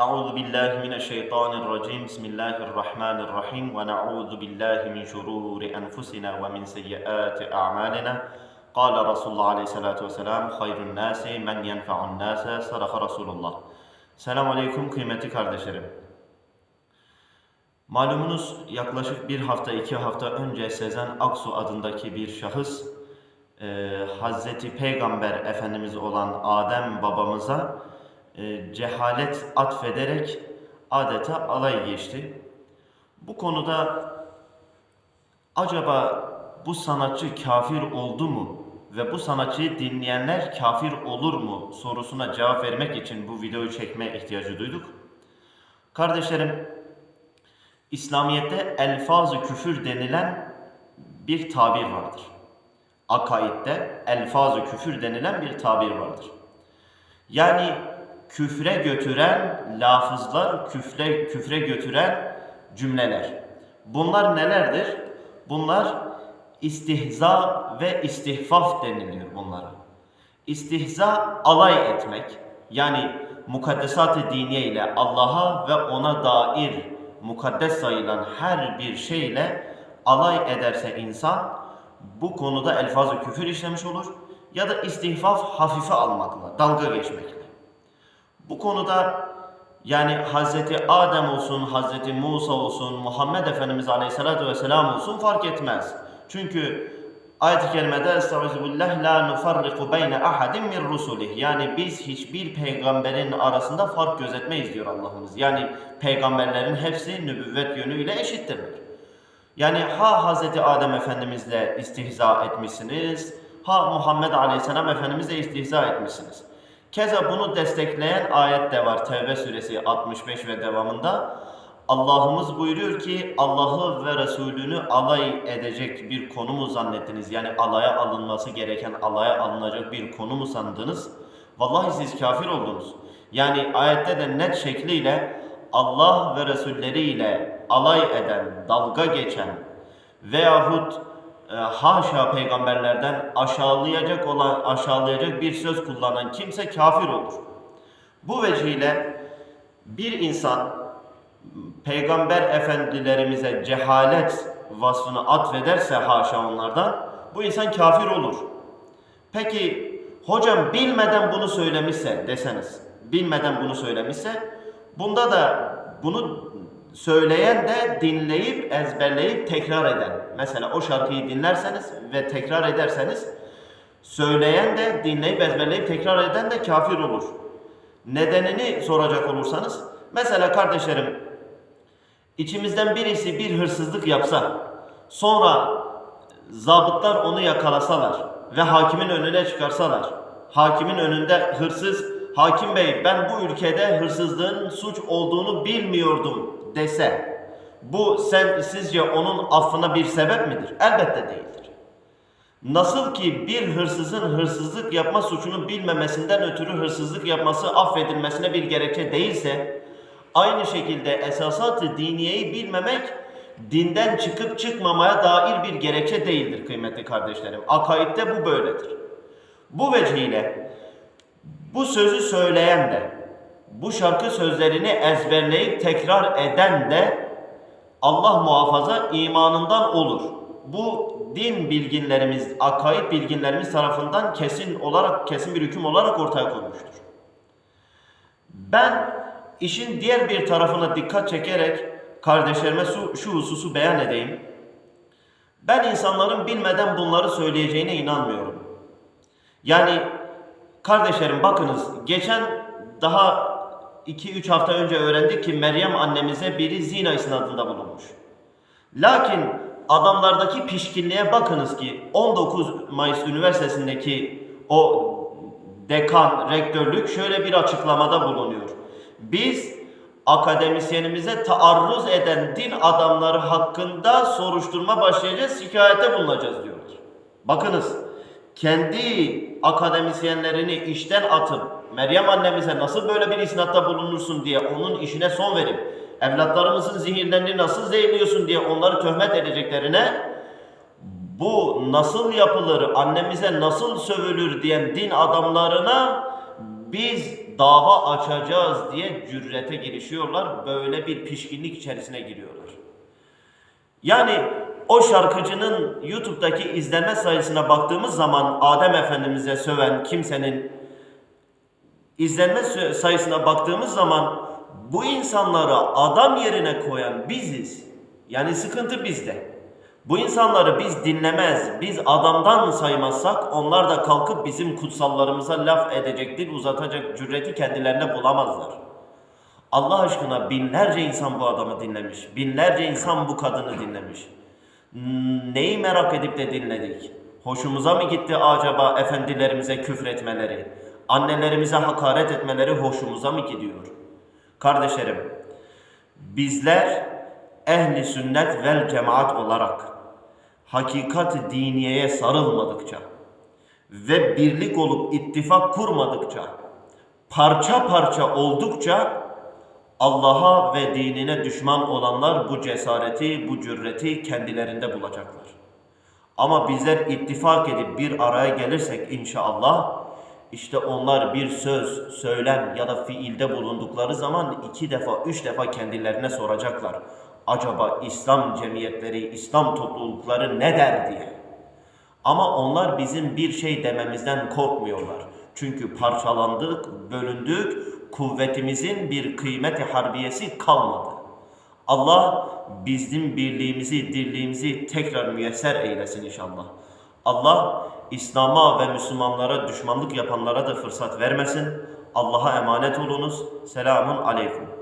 أعوذ بالله من الشيطان الرجيم بسم الله الرحمن الرحيم ونعوذ بالله من شرور أنفسنا ومن سيئات أعمالنا قال رسول الله عليه الصلاة والسلام خير الناس من ينفع الناس صدق رسول الله Selamun Aleyküm kıymetli kardeşlerim. Malumunuz yaklaşık bir hafta iki hafta önce Sezen Aksu adındaki bir şahıs e, Hazreti Peygamber Efendimiz olan Adem babamıza e, cehalet atfederek adeta alay geçti. Bu konuda acaba bu sanatçı kafir oldu mu ve bu sanatçıyı dinleyenler kafir olur mu sorusuna cevap vermek için bu videoyu çekme ihtiyacı duyduk. Kardeşlerim, İslamiyet'te elfaz-ı küfür denilen bir tabir vardır. Akaid'de elfaz-ı küfür denilen bir tabir vardır. Yani küfre götüren lafızlar, küfre, küfre götüren cümleler. Bunlar nelerdir? Bunlar istihza ve istihfaf deniliyor bunlara. İstihza alay etmek yani mukaddesat-ı diniye ile Allah'a ve ona dair mukaddes sayılan her bir şeyle alay ederse insan bu konuda elfaz-ı küfür işlemiş olur ya da istihfaf hafife almakla, dalga geçmekle. Bu konuda yani Hazreti Adem olsun, Hazreti Musa olsun, Muhammed Efendimiz Aleyhisselatü Vesselam olsun fark etmez. Çünkü ayet-i kerimede Estağfirullah la nufarriku beyne ahadin min rusulih. Yani biz hiçbir peygamberin arasında fark gözetmeyiz diyor Allah'ımız. Yani peygamberlerin hepsi nübüvvet yönüyle eşittirler. Yani ha Hazreti Adem Efendimizle istihza etmişsiniz, ha Muhammed Aleyhisselam Efendimizle istihza etmişsiniz. Keza bunu destekleyen ayet de var Tevbe suresi 65 ve devamında. Allah'ımız buyuruyor ki Allah'ı ve Resulünü alay edecek bir konu mu zannettiniz? Yani alaya alınması gereken, alaya alınacak bir konu mu sandınız? Vallahi siz kafir oldunuz. Yani ayette de net şekliyle Allah ve Resulleriyle alay eden, dalga geçen veyahut e, haşa peygamberlerden aşağılayacak olan aşağılayacak bir söz kullanan kimse kafir olur. Bu vecihle bir insan peygamber efendilerimize cehalet vasfını atfederse haşa onlardan bu insan kafir olur. Peki hocam bilmeden bunu söylemişse deseniz, bilmeden bunu söylemişse bunda da bunu söyleyen de dinleyip ezberleyip tekrar eden. Mesela o şarkıyı dinlerseniz ve tekrar ederseniz söyleyen de dinleyip ezberleyip tekrar eden de kafir olur. Nedenini soracak olursanız mesela kardeşlerim içimizden birisi bir hırsızlık yapsa sonra zabıtlar onu yakalasalar ve hakimin önüne çıkarsalar hakimin önünde hırsız hakim bey ben bu ülkede hırsızlığın suç olduğunu bilmiyordum dese bu sen sizce onun affına bir sebep midir? Elbette değildir. Nasıl ki bir hırsızın hırsızlık yapma suçunu bilmemesinden ötürü hırsızlık yapması affedilmesine bir gerekçe değilse aynı şekilde esasat-ı diniyeyi bilmemek dinden çıkıp çıkmamaya dair bir gerekçe değildir kıymetli kardeşlerim. Akaidde bu böyledir. Bu vecihle bu sözü söyleyen de bu şarkı sözlerini ezberleyip tekrar eden de Allah muhafaza imanından olur. Bu din bilginlerimiz, akaid bilginlerimiz tarafından kesin olarak, kesin bir hüküm olarak ortaya konmuştur. Ben işin diğer bir tarafına dikkat çekerek kardeşlerime şu, şu hususu beyan edeyim. Ben insanların bilmeden bunları söyleyeceğine inanmıyorum. Yani kardeşlerim bakınız geçen daha 2-3 hafta önce öğrendik ki Meryem annemize biri zina isnadında bulunmuş. Lakin adamlardaki pişkinliğe bakınız ki 19 Mayıs Üniversitesi'ndeki o dekan, rektörlük şöyle bir açıklamada bulunuyor. Biz akademisyenimize taarruz eden din adamları hakkında soruşturma başlayacağız, şikayete bulunacağız diyorlar. Bakınız, kendi akademisyenlerini işten atıp Meryem annemize nasıl böyle bir isnatta bulunursun diye onun işine son verip evlatlarımızın zihinlerini nasıl zehirliyorsun diye onları töhmet edeceklerine bu nasıl yapılır, annemize nasıl sövülür diyen din adamlarına biz dava açacağız diye cürete girişiyorlar. Böyle bir pişkinlik içerisine giriyorlar. Yani o şarkıcının YouTube'daki izlenme sayısına baktığımız zaman Adem Efendimiz'e söven kimsenin izlenme sayısına baktığımız zaman bu insanları adam yerine koyan biziz. Yani sıkıntı bizde. Bu insanları biz dinlemez, biz adamdan saymazsak onlar da kalkıp bizim kutsallarımıza laf edecek, dil uzatacak cüreti kendilerine bulamazlar. Allah aşkına binlerce insan bu adamı dinlemiş. Binlerce insan bu kadını dinlemiş. Neyi merak edip de dinledik? Hoşumuza mı gitti acaba efendilerimize küfretmeleri? Annelerimize hakaret etmeleri hoşumuza mı gidiyor? Kardeşlerim, bizler ehli sünnet vel cemaat olarak hakikat diniyeye sarılmadıkça ve birlik olup ittifak kurmadıkça, parça parça oldukça Allah'a ve dinine düşman olanlar bu cesareti, bu cüreti kendilerinde bulacaklar. Ama bizler ittifak edip bir araya gelirsek inşallah işte onlar bir söz, söylem ya da fiilde bulundukları zaman iki defa, üç defa kendilerine soracaklar. Acaba İslam cemiyetleri, İslam toplulukları ne der diye. Ama onlar bizim bir şey dememizden korkmuyorlar. Çünkü parçalandık, bölündük, kuvvetimizin bir kıymeti harbiyesi kalmadı. Allah bizim birliğimizi, dirliğimizi tekrar müyesser eylesin inşallah. Allah İslam'a ve Müslümanlara düşmanlık yapanlara da fırsat vermesin. Allah'a emanet olunuz. Selamun aleyküm.